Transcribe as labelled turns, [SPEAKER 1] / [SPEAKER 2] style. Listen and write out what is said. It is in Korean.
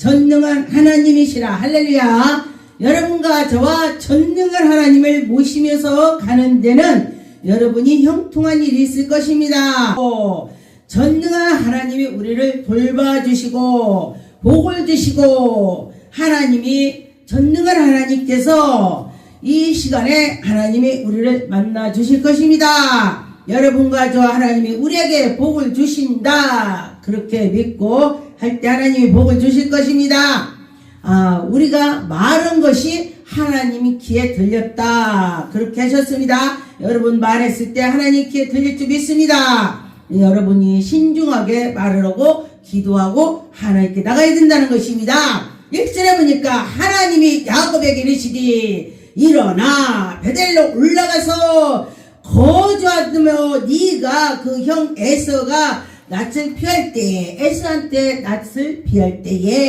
[SPEAKER 1] 전능한 하나님이시라 할렐루야 여러분과 저와 전능한 하나님을 모시면서 가는 데는 여러분이 형통한 일이 있을 것입니다 어, 전능한 하나님이 우리를 돌봐주시고 복을 주시고 하나님이 전능한 하나님께서 이 시간에 하나님이 우리를 만나 주실 것입니다. 여러분과 저 하나님이 우리에게 복을 주신다. 그렇게 믿고 할 때 하나님이 복을 주실 것입니다. 아, 우리가 말한 것이 하나님이 귀에 들렸다. 그렇게 하셨습니다. 여러분 말했을 때 하나님 귀에 들릴 줄 믿습니다. 여러분이 신중하게 말을 하고 기도하고 하나님께 나가야 된다는 것입니다. 1절에 보니까 하나님이 야곱에게 이르시되 일어나 베델로 올라가서 거주하며 네가 그 형 에서가 낯을 피할 때에 에서한테 낯을 피할 때에